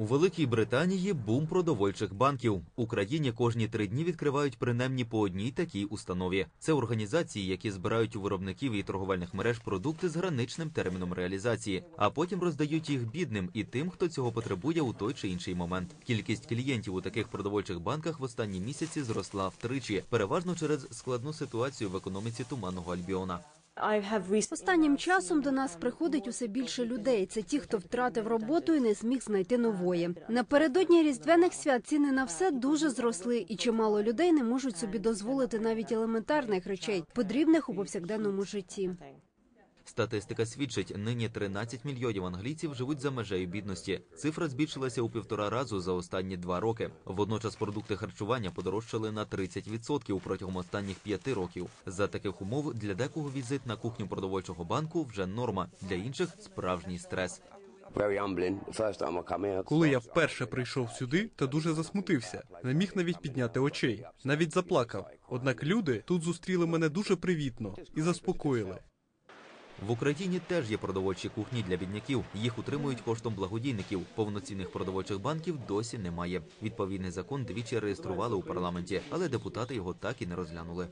У Великій Британії бум продовольчих банків. Україні кожні три дні відкривають принаймні по одній такій установі. Це організації, які збирають у виробників і торговельних мереж продукти з граничним терміном реалізації, а потім роздають їх бідним і тим, хто цього потребує у той чи інший момент. Кількість клієнтів у таких продовольчих банках в останні місяці зросла втричі, переважно через складну ситуацію в економіці туманного Альбіона. Останнім часом до нас приходить усе більше людей. Це ті, хто втратив роботу і не зміг знайти нової. Напередодні різдвяних свят ціни на все дуже зросли, і чимало людей не можуть собі дозволити навіть елементарних речей, потрібних у повсякденному житті. Статистика свідчить, нині 13 мільйонів англійців живуть за межею бідності. Цифра збільшилася у півтора разу за останні два роки. Водночас продукти харчування подорожчали на 30% протягом останніх п'яти років. За таких умов для декого візит на кухню продовольчого банку вже норма, для інших справжній стрес. Коли я вперше прийшов сюди, та дуже засмутився, не міг навіть підняти очей, навіть заплакав. Однак люди тут зустріли мене дуже привітно і заспокоїли. В Україні теж є продовольчі кухні для бідняків. Їх утримують коштом благодійників. Повноцінних продовольчих банків досі немає. Відповідний закон двічі реєстрували у парламенті, але депутати його так і не розглянули.